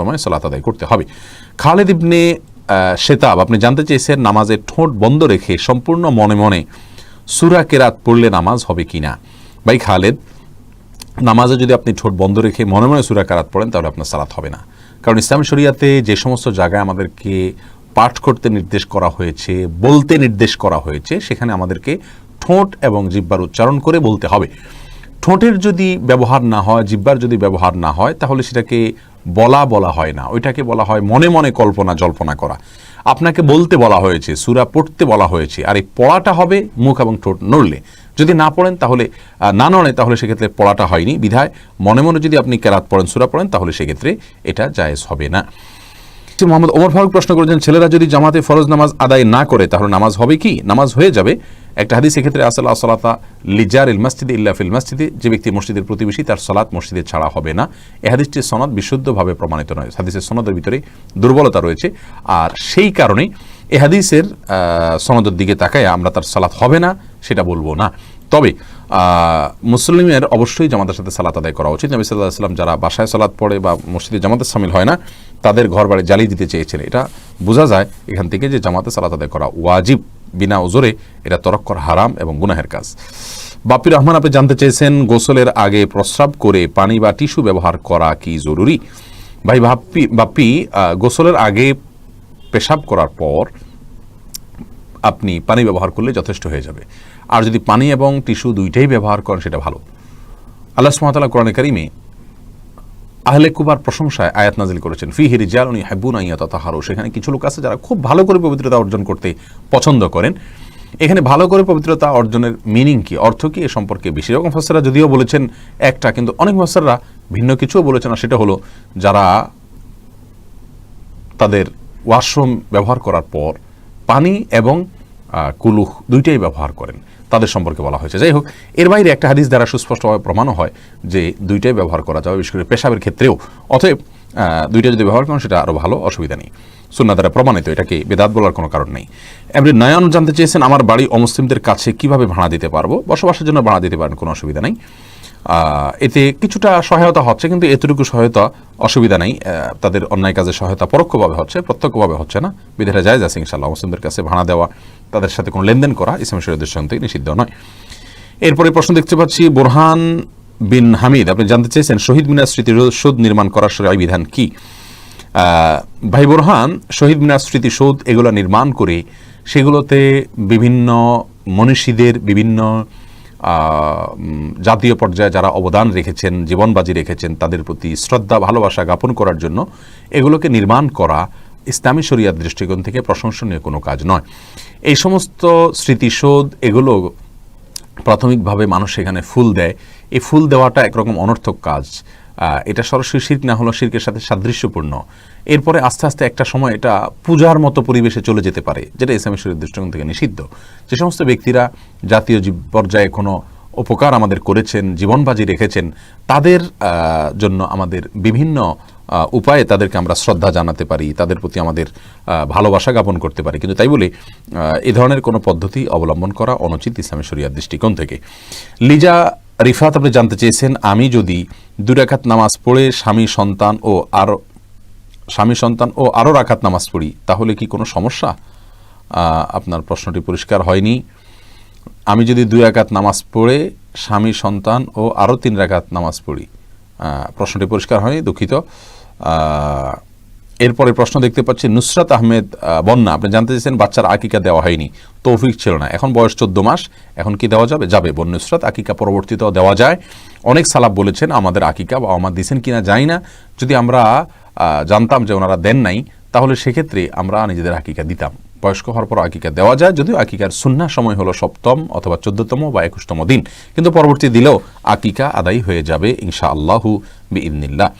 সময় সালাত আদায় করতে হবে। খালেদ ইবনে শেতাব, আপনি জানতে চেয়েছেন নামাজের ঠোঁট বন্ধ রেখে সম্পূর্ণ মনে মনে সুরা কেরাত পড়লে নামাজ হবে কিনা? ভাই খালেদ, নামাজে যদি আপনি ঠোঁট বন্ধ রেখে মনে মনে সুরা কারাত পড়েন, তাহলে আপনার সালাত হবে না। কারণ ইসলাম শরিয়াতে যে সমস্ত জায়গায় আমাদেরকে পাঠ করতে নির্দেশ করা হয়েছে, বলতে নির্দেশ করা হয়েছে, সেখানে আমাদেরকে ঠোঁট এবং জিব্বার উচ্চারণ করে বলতে হবে। ঠোঁটের যদি ব্যবহার না হয়, জিব্বার যদি ব্যবহার না হয়, তাহলে সেটাকে বলা বলা হয় না। ওইটাকে বলা হয় মনে মনে কল্পনা জল্পনা করা। আপনাকে বলতে বলা হয়েছে, সুরা পড়তে বলা হয়েছে, আর এই পড়াটা হবে মুখ এবং ঠোঁট নড়লে। যদি না পড়েন তাহলে না নড়ে তাহলে সেক্ষেত্রে পড়াটা হয়নি বিধায়। মনে মনে যদি আপনি কেরাত পড়েন, সুরা পড়েন, তাহলে সেক্ষেত্রে এটা জায়েজ হবে না। মোহাম্মদ ওমর ফারুক প্রশ্ন করেছেন, ছেলেরা যদি জামাতে ফরজ নামাজ আদায় না করে, তাহলে নামাজ হবে কি? নামাজ হয়ে যাবে। একটা হাদিস এক্ষেত্রে আসলা সলাতা লিজার ইল মসজিদে ইল্লা ফিল মসজিদে, যে ব্যক্তি মসজিদের প্রতিবেশী তার সলাৎ মসজিদে ছাড়া হবে না। এ হাদিসটির সনদ বিশুদ্ধভাবে প্রমাণিত নয়। হাদিসের সনদের ভিতরে দুর্বলতা রয়েছে। আর সেই কারণে এ হাদিসের সনদের দিকে তাকায় আমরা তার সালাত হবে না, সেটা বলব না। তবে মুসলিমের অবশ্যই জামাতের সাথে সালাত আদায় করা উচিত। নবী সাল্লাহ সাল্লাম যারা বাসায় সালাত পড়ে বা মসজিদে জামাতে সামিল হয় না, তাদের ঘর বাড়ি জ্বালিয়ে দিতে চেয়েছেন। এটা বোঝা যায় এখান থেকে যে জামাতে সালাত আদায় করা ওয়াজিব। বিনা ওজোরে এটা তরক করা হারাম এবং গুনাহের কাজ। বাপি রহমান, আপনি জানতে চেয়েছেন গোসলের আগে প্রস্রাব করে পানি বা টিস্যু ব্যবহার করা কি জরুরি? ভাই বাপ্পি বাপ্পি গোসলের আগে পেশাব করার পর আপনি পানি ব্যবহার করলে যথেষ্ট হয়ে যাবে। আর যদি পানি এবং টিস্যু দুইটাই ব্যবহার করেন, সেটা ভালো। আল্লাহ সুমতাল্লাহ কোরআন কারিমে আহলে কুবার প্রশংসায় আয়াত নাজিল করেছেন। ফি হিরি জালুনি হাবুন আইয়া তাহারো সেখানে কিছু লোক আছে যারা খুব ভালো করে পবিত্রতা অর্জন করতে পছন্দ করেন। এখানে ভালো করে পবিত্রতা অর্জনের মিনিং কি? অর্থ কি? এ সম্পর্কে বেশি। রকম ফসরা যদিও বলেছেন একটা, কিন্তু অনেক ফসররা ভিন্ন কিছুও বলেছেন, আর সেটা হলো যারা তাদের ওয়াশরুম ব্যবহার করার পর পানি এবং কুলুখ দুইটাই ব্যবহার করেন। তাদের সম্পর্কে বলা হয়েছে। যাই হোক, এর বাইরে একটা হাদিস দ্বারা সুস্পষ্টভাবে প্রমাণও হয় যে দুইটাই ব্যবহার করা যাবে বিশেষ করে পেশাবের ক্ষেত্রেও। অতএব দুইটা যদি ব্যবহার করেন, সেটা আরও ভালো, অসুবিধা নেই। সুন্না দ্বারা প্রমাণিত, এটাকে বেদাত বলার কোনো কারণ নেই। এমনি নয়ন জানতে চেয়েছেন, আমার বাড়ি অমুসলিমদের কাছে কীভাবে ভাড়া দিতে পারব? বসবাসের জন্য ভাড়া দিতে পারেন, কোনো অসুবিধা নেই। এতে কিছুটা সহায়তা হচ্ছে, কিন্তু এতটুকু সহায়তা অসুবিধা নেই। তাদের অন্যায় কাজে সহায়তা পরোক্ষভাবে হচ্ছে, প্রত্যক্ষভাবে হচ্ছে না। বিধেরা যায় আছে ইনশাল্লাহ মুসলিমদের কাছে ভাড়া দেওয়া তাদের সাথে কোনো লেনদেন করা ইসলাম শরীয়দের সঙ্গে নিষিদ্ধ নয়। এরপরে প্রশ্ন দেখতে পাচ্ছি, বোরহান বিন হামিদ, আপনি জানতে চেয়েছেন শহীদ মিনার স্মৃতিসৌধ নির্মাণ করার সরাই বিধান কি? ভাই বোরহান, শহীদ মিনার স্মৃতিসৌধ এগুলো নির্মাণ করে সেগুলোতে বিভিন্ন মনীষীদের বিভিন্ন জাতীয় পর্যায়ে যারা অবদান রেখেছেন, জীবনবাজি রেখেছেন, তাদের প্রতি শ্রদ্ধা, ভালোবাসা জ্ঞাপন করার জন্য এগুলোকে নির্মাণ করা ইসলামী শরিয়ার দৃষ্টিকোণ থেকে প্রশংসনীয় কোনো কাজ নয়। এই সমস্ত স্মৃতিসৌধ, এগুলো প্রাথমিকভাবে মানুষ এখানে ফুল দেয়। এই ফুল দেওয়াটা একরকম অনর্থক কাজ। এটা সরাসরি শির্ক না হলো শির্কের সাথে সাদৃশ্যপূর্ণ। এরপরে আস্তে আস্তে একটা সময় এটা পূজার মতো পরিবেশে চলে যেতে পারে, যেটা ইসলামী শরীর দৃষ্টিকোণ থেকে নিষিদ্ধ। যে সমস্ত ব্যক্তিরা জাতীয় পর্যায়ে কোনো উপকার আমাদের করেছেন, জীবনবাজি রেখেছেন, তাদের জন্য আমাদের বিভিন্ন উপায়ে তাদেরকে আমরা শ্রদ্ধা জানাতে পারি, তাদের প্রতি আমাদের ভালোবাসা জ্ঞাপন করতে পারি। কিন্তু তাই বলে এ ধরনের কোনো পদ্ধতি অবলম্বন করা অনুচিত ইসলামী শরিয়ার দৃষ্টিকোণ থেকে। লিজা রিফাত, আপনি জানতে চেয়েছেন, আমি যদি দুরাকাত নামাজ পড়ে স্বামী সন্তান ও আরও স্বামী সন্তান ও আরও রাখাত নামাজ পড়ি, তাহলে কি কোনো সমস্যা? আপনার প্রশ্নটি পরিষ্কার হয়নি। আমি যদি দুই রাকাত নামাজ পড়ে স্বামী সন্তান ও আরও তিন রাকাত নামাজ পড়ি। প্রশ্নটি পরিষ্কার হয়নি, দুঃখিত। এরপরে প্রশ্ন দেখতে পাচ্ছি, নুসরাত আহমেদ বন্যা। আপনি জানতে চেয়েছেন বাচ্চার আকিকা দেওয়া হয়নি। তৌফিক ছিল না। এখন বয়স চোদ্দ মাস। এখন কি দেওয়া যাবে? যাবে। বন্য নুসরাত আকিকা পরবর্তীতেও দেওয়া যায়। অনেক সালাব বলেছেন, আমাদের আকিকা বা আমার দিছেন কিনা জানি না। যদি আমরা জানতাম যে ওনারা দেন নাই, তাহলে সেক্ষেত্রে আমরা নিজেদের আকিকা দিতাম। বয়স্ক হওয়ার পর আকিকা দেওয়া যায়। যদিও আকিকার সুন্না সময় হলো সপ্তম অথবা চোদ্দতম বা একুশতম দিন। কিন্তু পরবর্তী দিলেও আকিকা আদায় হয়ে যাবে ইনশা আল্লাহু বিইদনিল্লাহ।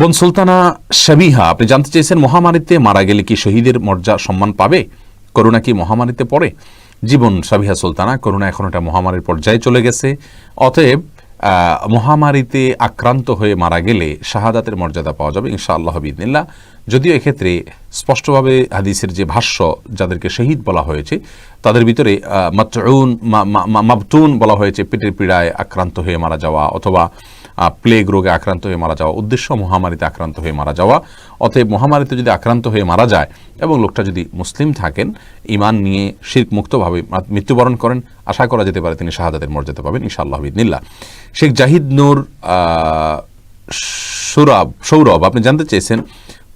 বোন সুলতানা শাবিহা আপনি জানতে চেয়েছেন মহামারীতে মারা গেলে কি শহীদের মর্যা সম্মান পাবে? করোনা কি মহামারীতে পড়ে? জীবন সাবিহা সুলতানা করোনা এখন একটা মহামারীর পর্যায়ে চলে গেছে। অতএব মহামারীতে আক্রান্ত হয়ে মারা গেলে শাহাদাতের মর্যাদা পাওয়া যাবে ইনশা আল্লাহ বিদিনিল্লা যদিও এক্ষেত্রে স্পষ্টভাবে হাদিসের যে ভাষ্য যাদেরকে শহীদ বলা হয়েছে তাদের ভিতরে আহ, মাতউন মা- মা- মা- মাবতুন বলা হয়েছে পেটের পীড়ায় আক্রান্ত হয়ে মারা যাওয়া অথবা প্লেগ রোগে আক্রান্ত হয়ে মারা যাওয়া, উদ্দেশ্য মহামারীতে আক্রান্ত হয়ে মারা যাওয়া। অতএব মহামারীতে যদি আক্রান্ত হয়ে মারা যায় এবং লোকটা যদি মুসলিম থাকেন ইমান নিয়ে শির্ক মুক্তভাবে মৃত্যুবরণ করেন, আশা করা যেতে পারে তিনি শাহাদাতের মর্যাদা পাবেন, ইনশাআল্লাহ বিদিনিল্লা শেখ জাহিদ নূর সৌরভ সৌরভ, আপনি জানতে চেয়েছেন,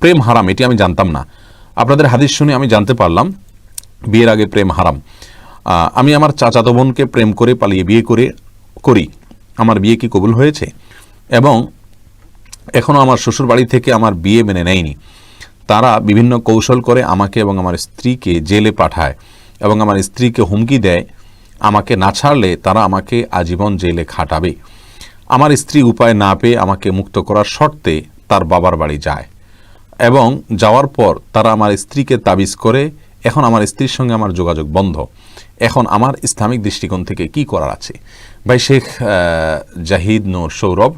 প্রেম হারাম, এটি আমি জানতাম না। আপনাদের হাদিস শুনে আমি জানতে পারলাম, বিয়ের আগে প্রেম হারাম। আমি আমার চাচাতো বোনকে প্রেম করে পালিয়ে বিয়ে করে, করি। আমার বিয়ে কি কবুল হয়েছে? এবং এখনও আমার শ্বশুর বাড়ি থেকে আমার বিয়ে মেনে নেয়নি। তারা বিভিন্ন কৌশল করে আমাকে এবং আমার স্ত্রীকে জেলে পাঠায় এবং আমার স্ত্রীকে হুমকি দেয়, আমাকে না ছাড়লে তারা আমাকে আজীবন জেলে খাটাবে। আমার স্ত্রী উপায় না পেয়ে আমাকে মুক্ত করার শর্তে তার বাবার বাড়ি যায় এবং যাওয়ার পর তারা আমার স্ত্রীকে তাবিজ করে, এখন আমার স্ত্রীর সঙ্গে আমার যোগাযোগ বন্ধ। এখন আমার ইসলামিক দৃষ্টিকোণ থেকে কি করার আছে? ভাই শেখ জাহিদ নূর সৌরভ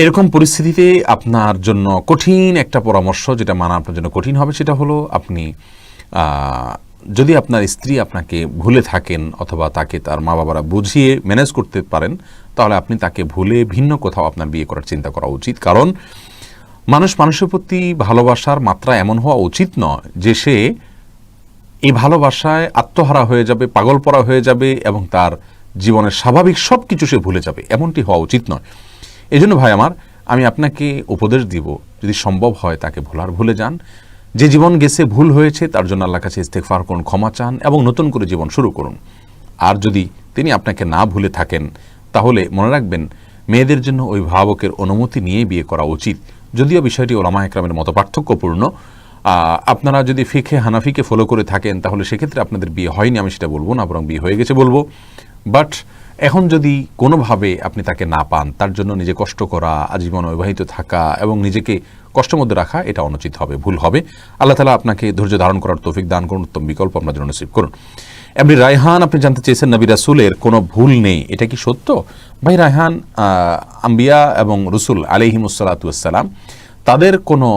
এরকম পরিস্থিতিতে আপনার জন্য কঠিন একটা পরামর্শ যেটা মানা আপনার জন্য কঠিন হবে, সেটা হলো আপনি যদি আপনার স্ত্রী আপনাকে ভুলে থাকেন অথবা তাকে তার মা বাবারা বুঝিয়ে ম্যানেজ করতে পারেন, তাহলে আপনি তাকে ভুলে ভিন্ন কোথাও আপনার বিয়ে করার চিন্তা করা উচিত। কারণ মানুষ মানুষের প্রতি ভালোবাসার মাত্রা এমন হওয়া উচিত নয় যে সে এই ভালোবাসায় আত্মহারা হয়ে যাবে পাগল পরা হয়ে যাবে এবং তার জীবনের স্বাভাবিক সব কিছু সে ভুলে যাবে। এমনটি হওয়া উচিত নয়। এই জন্য ভাই আমার, আমি আপনাকে উপদেশ দিব, যদি সম্ভব হয় তাকে ভোলার ভুলে যান। যে জীবন গেছে ভুল হয়েছে, তার জন্য আল্লাহ কাছে ইস্তেকফার করুন, ক্ষমা চান এবং নতুন করে জীবন শুরু করুন। আর যদি তিনি আপনাকে না ভুলে থাকেন, তাহলে মনে রাখবেন, মেয়েদের জন্য অভিভাবকের অনুমতি নিয়ে বিয়ে করা উচিত। যদিও বিষয়টি ওলামা একরামের মতো পার্থক্যপূর্ণ আপনারা যদি ফিখে হানাফিকে ফলো করে থাকেন, তাহলে সেক্ষেত্রে আপনাদের বিয়ে হয়নি, আমি সেটা বলব না, বরং বিয়ে হয়ে গেছে বলব। বাট এখন যদি কোনোভাবে আপনি তাকে না পান, তার জন্য নিজে কষ্ট করা, আজীবন অবিবাহিত থাকা এবং নিজেকে কষ্টের মধ্যে রাখা, এটা অনুচিত হবে, ভুল হবে। আল্লাহ তালা আপনাকে ধৈর্য ধারণ করার তৌফিক দান করুন, উত্তম বিকল্প আপনার জন্য নসিব করুন। এমনি রায়হান, আপনি জানতে চেয়েছেন নবী রাসুলের কোনো ভুল নেই, এটা কি সত্য? ভাই রায়হান আম্বিয়া এবং রসুল আলিহিমুসালাতাম তাদের কোনো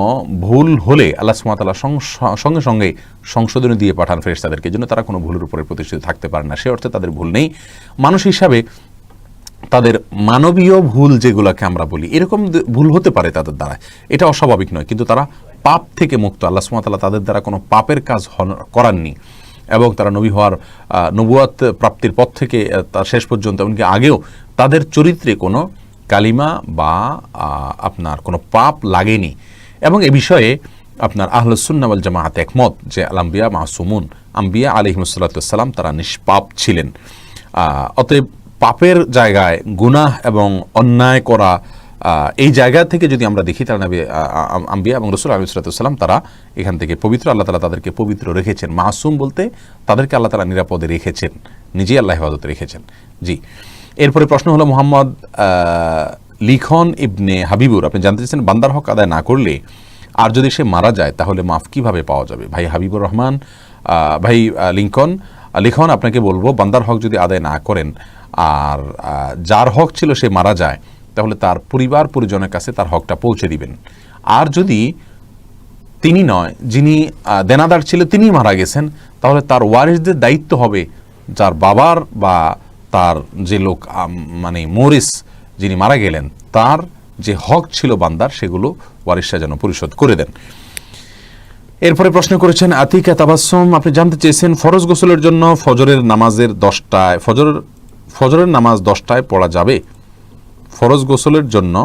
ভুল হলে আল্লাহ সুমাতাল্লাহ সঙ্গে সঙ্গে সংশোধনী দিয়ে পাঠান ফেরেস তাদেরকে জন্য তারা কোনো ভুলের উপরে প্রতিষ্ঠিত থাকতে পারে না। সে অর্থে তাদের ভুল নেই। মানুষ হিসাবে তাদের মানবীয় ভুল যেগুলোকে আমরা বলি, এরকম ভুল হতে পারে তাদের দ্বারা। এটা অস্বাভাবিক নয়, কিন্তু তারা পাপ থেকে মুক্ত। আল্লাহ সুমাতাল্লাহ তাদের দ্বারা কোনো পাপের কাজ করাননি। এবং তারা নবী হওয়ার নবুয়াত প্রাপ্তির পর থেকে তার শেষ পর্যন্ত, এমনকি আগেও তাদের চরিত্রে কোনো কালিমা বা আপনার কোনো পাপ লাগেনি। এবং এ বিষয়ে আপনার আহলসুন্নাওয়াল জামায়াত একমত যে আলাম্বিয়া মাসুমুন। আম্বিয়া আলিহিমসাল্লাম তারা নিষ্পাপ ছিলেন। অতএব পাপের জায়গায় গুনাহ এবং অন্যায় করা এই জায়গা থেকে যদি আমরা দেখি তারা নবী আম্বিয়া এবং রসুল আলিসাল্লাম তারা এখান থেকে পবিত্র আল্লাহ তালা তাদেরকে পবিত্র রেখেছেন। মাসুম বলতে তাদেরকে আল্লাহ তালা নিরাপদে রেখেছেন। নিজেই আল্লাহ হেফাজতে রেখেছেন। জি। এরপরে প্রশ্ন হলো মোহাম্মদ লিখন ইবনে হাবিবুর। আপনি জানতে চাইছেন, বান্দার হক আদায় না করলে আর যদি সে মারা যায়, তাহলে মাফ কীভাবে পাওয়া যাবে? ভাই হাবিবুর রহমান ভাই লিঙ্কন লিখন, আপনাকে বলব, বান্দার হক যদি আদায় না করেন আর যার হক ছিল সে মারা যায়, তাহলে তার পরিবার পরিজনের কাছে তার হকটা পৌঁছে দিবেন। আর যদি তিনি নয়, যিনি দেনাদার ছিল, তিনি মারা গেছেন, তাহলে তার ওয়ারিসদের দায়িত্ব হবে, যার বাবার বা তার যে লোক মানে মরিস যিনি মারা গেলেন, তার যে হক ছিল বান্দার, সেগুলো ওয়ারিসরা যেন পরিশোধ করে দেন। এরপরে প্রশ্ন করেছেন, আতিকা তাবাসম আপনি জানতে চেয়েছেন, ফরজ গোসলের জন্য ফজরের নামাজের দশটায়, ফজর, ফজরের নামাজ দশটায় পড়া যাবে? ফরজ গোসলের জন্য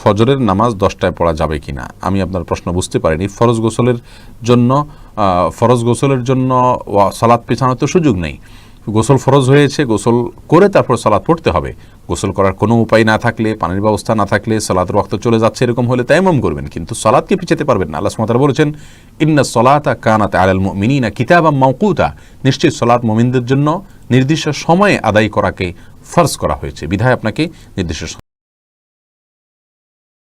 ফজরের নামাজ দশটায় পড়া যাবে কিনা? আমি আপনার প্রশ্ন বুঝতে পারিনি। ফরজ গোসলের জন্য ফরজ গোসলের জন্য সালাত পেছানোর তো সুযোগ নেই। গোসল ফরজ হয়েছে, গোসল করে তারপর সালাদ পড়তে হবে। গোসল করার কোনো উপায় না থাকলে, পানির ব্যবস্থা না থাকলে সালাতের রক্ত চলে যাচ্ছে এরকম হলে তাইমাম করবেন, কিন্তু সালাদকে পিছাতে পারবেন না। আল্লাহ সুমাতার বলেছেন, ইন্না সলাতা কানাত আলাল মিনিনা কিতাবা মাউকুতা নিশ্চয়ই সলাদ মোমিনদের জন্য নির্দিষ্ট সময়ে আদায় করাকে ফরজ করা হয়েছে। বিধায় আপনাকে নির্দিষ্ট